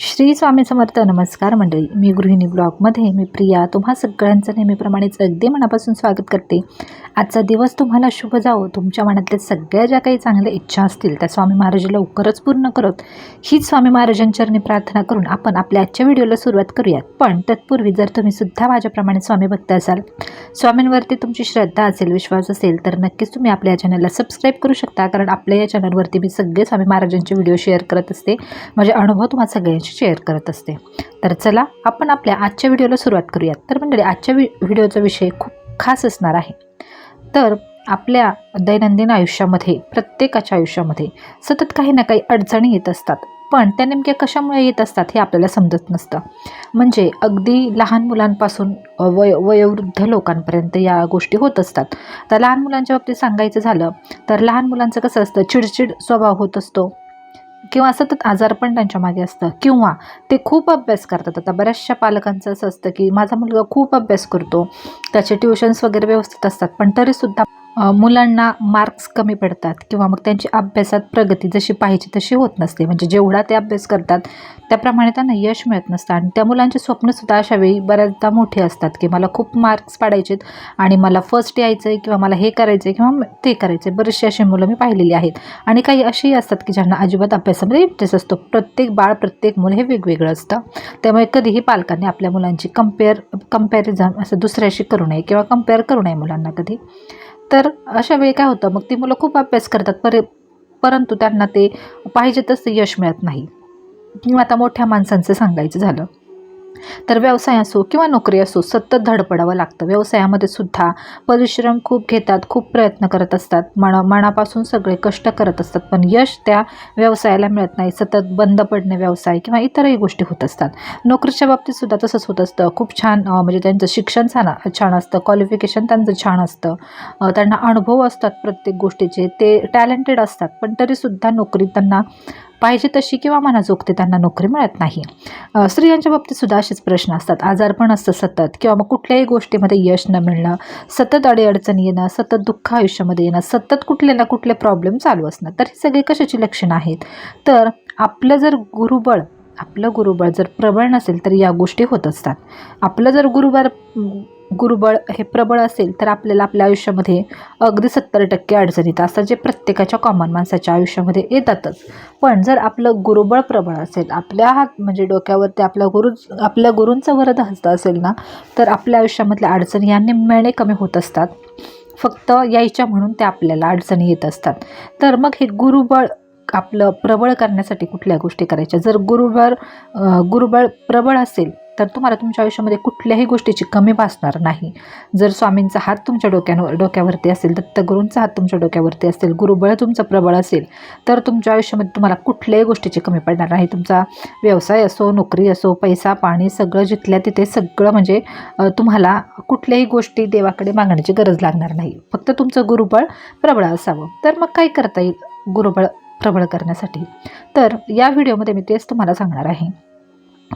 श्री स्वामी समर्थ नमस्कार मंडळी. मी गृहिणी ब्लॉगमध्ये मी प्रिया. तुम्हा सगळ्यांचं नेहमीप्रमाणेच अगदी मनापासून स्वागत करते. आजचा दिवस तुम्हाला शुभ जावो. तुमच्या मनातल्या सगळ्या ज्या काही चांगल्या इच्छा असतील त्या स्वामी महाराज लवकरच पूर्ण करत हीच स्वामी महाराजांचरणी प्रार्थना करून आपण आपल्या आजच्या व्हिडिओला सुरुवात करूयात. पण तत्पूर्वी जर तुम्ही सुद्धा माझ्याप्रमाणे स्वामी भक्त असाल स्वामींवरती तुमची श्रद्धा असेल विश्वास असेल तर नक्कीच तुम्ही आपल्या या चॅनलला सबस्क्राईब करू शकता. कारण आपल्या या चॅनलवरती मी सगळे स्वामी महाराजांचे व्हिडिओ शेअर करत असते. माझे अनुभव तुम्हाला सगळ्यांचे तुमच्याशी शेअर करत असते. तर चला आपण आपल्या आजच्या व्हिडिओला सुरुवात करूयात. तर मंडळी आजच्या वि व्हिडिओचा विषय खूप खास असणार आहे. तर आपल्या दैनंदिन आयुष्यामध्ये प्रत्येकाच्या आयुष्यामध्ये सतत काही ना काही अडचणी येत असतात. पण त्या नेमक्या कशामुळे येत असतात हे आपल्याला समजत नसतं. म्हणजे अगदी लहान मुलांपासून वय वयोवृद्ध लोकांपर्यंत या गोष्टी होत असतात. तर लहान मुलांच्या बाबतीत सांगायचं झालं तर लहान मुलांचं कसं असतं चिडचिड स्वभाव होत असतो. किंवा सतत आजारपण त्यांच्या मागे असतं किंवा ते खूप अभ्यास करतात. आता बऱ्याचशा पालकांचं असं असतं की माझा मुलगा खूप अभ्यास करतो. त्याचे ट्युशन्स वगैरे व्यवस्थित असतात. पण तरीसुद्धा मुलांना मार्क्स कमी पडतात किंवा मग त्यांची अभ्यासात प्रगती जशी पाहिजे तशी होत नसते. म्हणजे जेवढा ते अभ्यास करतात त्याप्रमाणे त्यांना यश मिळत नसतं. आणि त्या मुलांचे स्वप्नसुद्धा अशा वेळी बऱ्याचदा मोठे असतात की मला खूप मार्क्स पाडायचेत आणि मला फर्स्ट यायचं आहे किंवा मला हे करायचं आहे किंवा ते करायचं आहे बरेचसे अशी मुलं मी पाहिलेली आहेत. आणि काही अशीही असतात की ज्यांना अजिबात अभ्यासामध्ये इंटरेस्ट असतो प्रत्येक बाळ प्रत्येक मुलं हे वेगवेगळं असतं. त्यामुळे कधीही पालकांनी आपल्या मुलांची कंपेअर कंपॅरिझन असं दुसऱ्याशी करू नये किंवा कंपेअर करू नये मुलांना कधी. तर अशा वेळी काय होतं? मग ती मुलं खूप अभ्यास करतात. पर परंतु त्यांना ते पाहिजे तसं यश मिळत नाही. किंवा आता मोठ्या माणसांचं सांगायचं झालं. तर व्यवसाय असो किंवा नोकरी असो सतत धडपडावं लागतं. व्यवसायामध्ये सुद्धा परिश्रम खूप घेतात खूप प्रयत्न करत असतात. मना मनापासून सगळे कष्ट करत असतात पण यश त्या व्यवसायाला मिळत नाही. सतत बंद पडणे व्यवसाय किंवा इतरही गोष्टी होत असतात. नोकरीच्या बाबतीत सुद्धा तसंच होत असतं. खूप छान म्हणजे त्यांचं शिक्षण छान छान असतं. क्वालिफिकेशन त्यांचं छान असतं. त्यांना अनुभव असतात प्रत्येक गोष्टीचे. ते टॅलेंटेड असतात पण तरीसुद्धा नोकरी त्यांना पाहिजे तशी किंवा मनाजोगते त्यांना नोकरी मिळत नाही. स्त्रियांच्या बाबतीत सुद्धा असेच प्रश्न असतात. आजारपण असतं सतत किंवा मग कुठल्याही गोष्टीमध्ये यश न मिळणं सतत अडीअडचणी येणं सतत दुःख आयुष्यामध्ये येणं सतत कुठले ना कुठले प्रॉब्लेम चालू असणं. तर ही सगळी कशाची लक्षणं आहेत? तर आपलं जर गुरुबळ आपलं गुरुबळ जर प्रबळ नसेल तर या गोष्टी होत असतात. आपलं जर गुरुबळ गुरुबळ हे प्रबळ असेल तर आपल्याला आपल्या आयुष्यामध्ये अगदी सत्तर टक्के अडचणी येतात. असं जे प्रत्येकाच्या कॉमन माणसाच्या आयुष्यामध्ये येतातच. पण जर आपलं गुरुबळ प्रबळ असेल आपल्या हात म्हणजे डोक्यावरती आपल्या गुरु आपल्या गुरूंचं वरद हस्त असेल ना तर आपल्या आयुष्यामधल्या अडचणी या निम्म्याने कमी होत असतात. फक्त यायच्या म्हणून त्या आपल्याला अडचणी येत असतात. तर मग हे गुरुबळ आपलं प्रबळ करण्यासाठी कुठल्या गोष्टी करायच्या? जर गुरुबळ गुरुबळ प्रबळ असेल तर तुम्हाला तुमच्या आयुष्यामध्ये कुठल्याही गोष्टीची कमी भासणार नाही. जर स्वामींचा हात तुमच्या डोक्यावर डोक्यावरती असेल दत्तगुरूंचा हात तुमच्या डोक्यावरती असेल गुरुबळ तुमचं प्रबळ असेल तर तुमच्या आयुष्यामध्ये तुम्हाला कुठल्याही गोष्टीची कमी पडणार नाही. तुमचा व्यवसाय असो नोकरी असो पैसा पाणी सगळं जिथल्या तिथे सगळं म्हणजे तुम्हाला कुठल्याही गोष्टी देवाकडे मागण्याची गरज लागणार नाही. फक्त तुमचं गुरुबळ प्रबळ असावं. तर मग काय करता येईल गुरुबळ प्रबळ करण्यासाठी? तर या व्हिडिओमध्ये मी तेच तुम्हाला सांगणार आहे.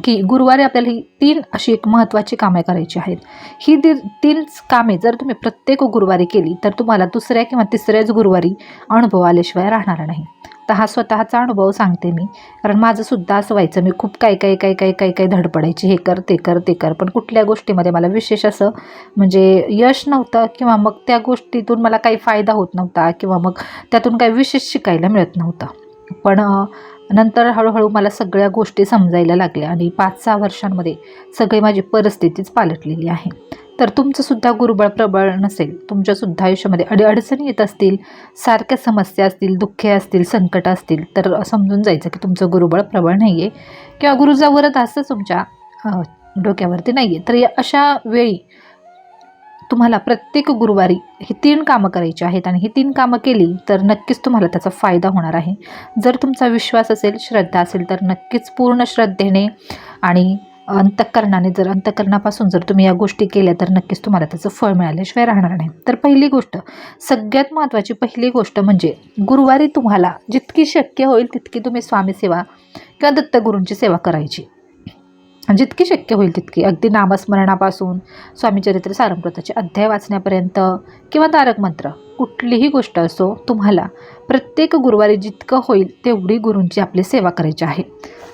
की गुरुवारी आपल्याला ही तीन अशी एक महत्त्वाची कामे करायची आहेत. ही ती तीन कामे जर तुम्ही प्रत्येक गुरुवारी केली तर तुम्हाला दुसऱ्या किंवा तिसऱ्याच गुरुवारी अनुभव आल्याशिवाय राहणार नाही. तर हा स्वतःचा अनुभव सांगते मी. कारण माझं सुद्धा असं व्हायचं मी खूप काही काही काही काही काही काही धडपडायची. हे कर ते कर ते कर. पण कुठल्या गोष्टीमध्ये मला विशेष असं म्हणजे यश नव्हतं किंवा मग त्या गोष्टीतून मला काही फायदा होत नव्हता किंवा मग त्यातून काही विशेष शिकायला मिळत नव्हतं. पण नंतर हळूहळू मला सगळ्या गोष्टी समजायला लागल्या आणि पाच सहा वर्षांमध्ये सगळी माझी परिस्थितीच पालटलेली आहे. तर तुमचंसुद्धा गुरुबळ प्रबळ नसेल तुमच्यासुद्धा आयुष्यामध्ये अडी अडचणी येत असतील सारख्या समस्या असतील दुःखे असतील संकट असतील तर समजून जायचं की तुमचं गुरुबळ प्रबळ नाही आहे किंवा गुरुचा वरद असं तुमच्या डोक्यावरती नाही आहे तर या अशा वेळी तुम्हाला प्रत्येक गुरुवारी ही तीन कामं करायची आहेत आणि ही तीन कामं केली तर नक्कीच तुम्हाला त्याचा फायदा होणार आहे. जर तुमचा विश्वास असेल श्रद्धा असेल तर नक्कीच पूर्ण श्रद्धेने आणि अंतःकरणाने जर अंतःकरणापासून जर तुम्ही या गोष्टी केल्या तर नक्कीच तुम्हाला त्याचं फळ मिळाल्याशिवाय राहणार नाही. तर पहिली गोष्ट सगळ्यात महत्त्वाची पहिली गोष्ट म्हणजे गुरुवारी तुम्हाला जितकी शक्य होईल तितकी तुम्ही स्वामी सेवा किंवा दत्तगुरूंची सेवा करायची. जितकी शक्य होईल तितकी. अगदी नामस्मरणापासून स्वामीचरित्र सारंप्रताचे अध्याय वाचण्यापर्यंत किंवा तारक मंत्र कुठलीही गोष्ट असो तुम्हाला प्रत्येक गुरुवारी जितकं होईल तेवढी गुरूंची आपली सेवा करायची आहे.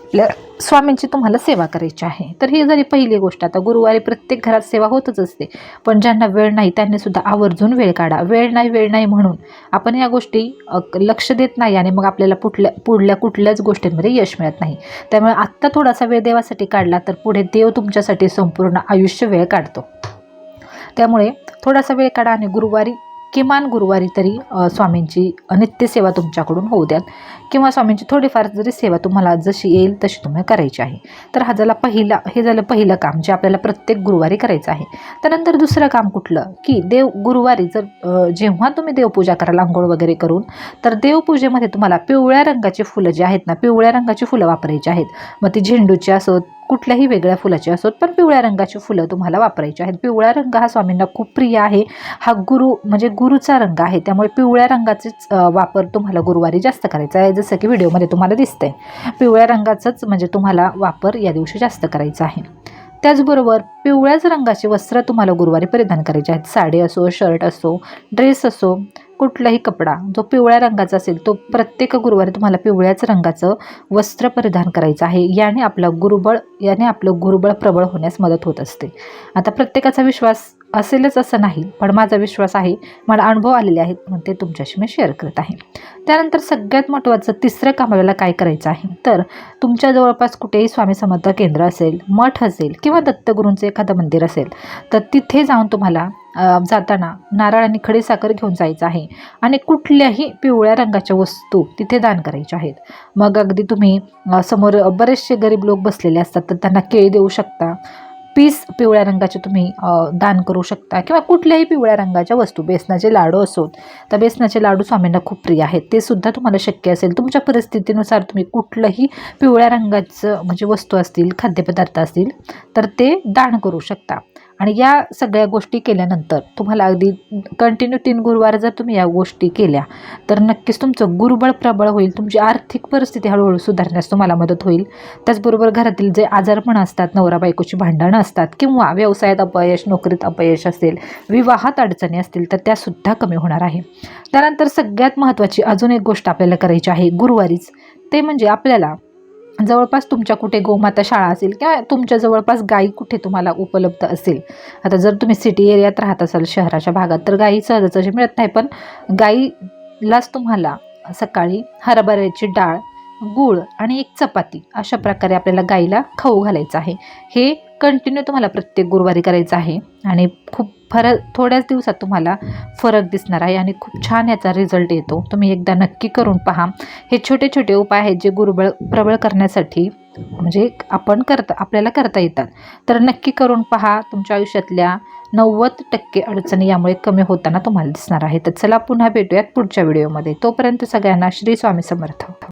आपल्या स्वामींची तुम्हाला सेवा करायची आहे. तर ही जरी पहिली गोष्ट आता गुरुवारी प्रत्येक घरात सेवा होतच असते. पण ज्यांना वेळ नाही त्यांनी सुद्धा आवर्जून वेळ काढा. वेळ नाही वेळ नाही म्हणून आपण या गोष्टी लक्ष देत नाही आणि मग आपल्याला पुढल्या पुढल्या कुठल्याच गोष्टींमध्ये यश मिळत नाही. त्यामुळे आत्ता थोडासा वेळ देवासाठी काढला तर पुढे देव तुमच्यासाठी संपूर्ण आयुष्य वेळ काढतो. त्यामुळे थोडासा वेळ काढा आणि गुरुवारी किमान गुरुवारी तरी स्वामींची नित्यसेवा तुमच्याकडून होऊ द्यात किंवा स्वामींची थोडीफार जरी सेवा तुम्हाला जशी येईल तशी तुम्ही करायची आहे. तर हा झाला पहिला हे झालं पहिलं काम जे आपल्याला प्रत्येक गुरुवारी करायचं आहे. त्यानंतर दुसरं काम कुठलं? की देव गुरुवारी जर जेव्हा तुम्ही देवपूजा कराल आंघोळ वगैरे करून तर देवपूजेमध्ये तुम्हाला पिवळ्या रंगाची फुलं जी आहेत ना पिवळ्या रंगाची फुलं वापरायची आहेत. मग ती झेंडूची असोत कुठल्याही वेगळ्या फुलाचे असोत पण पिवळ्या रंगाची फुलं तुम्हाला वापरायची आहेत. पिवळा रंग हा स्वामींना खूप प्रिय आहे. हा गुरु म्हणजे गुरुचा रंग आहे. त्यामुळे पिवळ्या रंगाचेच वापर तुम्हाला गुरुवारी जास्त करायचा आहे जसं की व्हिडिओमध्ये तुम्हाला दिसतंय. पिवळ्या रंगाचाच म्हणजे तुम्हाला वापर या दिवशी जास्त करायचा आहे. त्याचबरोबर पिवळ्याच रंगाचे वस्त्र तुम्हाला गुरुवारी परिधान करायचे आहेत. साडी असो शर्ट असो ड्रेस असो कुठलाही कपडा जो पिवळ्या रंगाचा असेल तो प्रत्येक गुरुवारी तुम्हाला पिवळ्याच रंगाचं वस्त्र परिधान करायचं आहे. याने आपलं गुरुबळ याने आपलं गुरुबळ प्रबळ होण्यास मदत होत असते. आता प्रत्येकाचा विश्वास असेलच असं नाही पण माझा विश्वास आहे मला अनुभव आलेले आहेत म्हणून ते तुमच्याशी मी शेअर करत आहे. त्यानंतर सगळ्यात महत्त्वाचं तिसरं काम आपल्याला काय करायचं आहे? तर तुमच्या जवळपास कुठेही स्वामी समर्थ केंद्र असेल मठ असेल किंवा दत्तगुरूंचं एखादं मंदिर असेल तर तिथे जाऊन तुम्हाला जाताना नारळ आणि खडीसाखर घेऊन जायचं आहे आणि कुठल्याही पिवळ्या रंगाच्या वस्तू तिथे दान करायच्या आहेत. मग अगदी तुम्ही समोर बरेचसे गरीब लोक बसलेले असतात तर त्यांना केळी देऊ शकता पीस पिवळ्या रंगाचे तुम्ही दान करू शकता किंवा कुठल्याही पिवळ्या रंगाच्या वस्तू बेसनाचे लाडू असोत. तर बेसनाचे लाडू स्वामींना खूप प्रिय आहेत. ते सुद्धा तुम्हाला शक्य असेल. तुमच्या परिस्थितीनुसार तुम्ही कुठलंही पिवळ्या रंगाचं म्हणजे वस्तू असतील खाद्यपदार्थ असतील तर ते दान करू शकता. आणि या सगळ्या गोष्टी केल्यानंतर तुम्हाला अगदी कंटिन्यू तीन गुरुवार जर तुम्ही या गोष्टी केल्या तर नक्कीच तुमचं गुरुबळ प्रबळ होईल तुमची आर्थिक परिस्थिती हळूहळू सुधारण्यास तुम्हाला मदत होईल. त्याचबरोबर घरातील जे आजारपण असतात नवरा बायकोची भांडणं असतात किंवा व्यवसायात अपयश नोकरीत अपयश असेल विवाहात अडचणी असतील तर त्यासुद्धा कमी होणार आहे. त्यानंतर सगळ्यात महत्त्वाची अजून एक गोष्ट आपल्याला करायची आहे गुरुवारीच ते म्हणजे आपल्याला जवळपास तुमच्या कुठे गोमाता शाळा असेल किंवा तुमच्या जवळपास गाई कुठे तुम्हाला उपलब्ध असेल? आता जर तुम्ही सिटी एरियात राहत असाल शहराच्या भागात तर गाई सहजासहजी मिळत नाही पण गाईलाच तुम्हाला सकाळी हरभऱ्याची डाळ गूळ आणि एक चपाती अशा प्रकारे आपल्याला गाईला खाऊ घालायचं आहे. हे कंटिन्यू तुम्हाला प्रत्येक गुरुवारी करायचं आहे आणि खूप फरक थोड्याच दिवसात तुम्हाला फरक दिसणार आहे आणि खूप छान याचा रिझल्ट येतो. तुम्ही एकदा नक्की करून पहा. हे छोटे छोटे उपाय आहेत जे गुरुबळ प्रबळ करण्यासाठी म्हणजे आपण करता आपल्याला करता येतात. तर नक्की करून पहा. तुमच्या आयुष्यातल्या नव्वद टक्के अडचणी यामुळे कमी होताना तुम्हाला दिसणार आहे तर चला पुन्हा भेटूयात पुढच्या व्हिडिओमध्ये. तोपर्यंत सगळ्यांना श्री स्वामी समर्थ.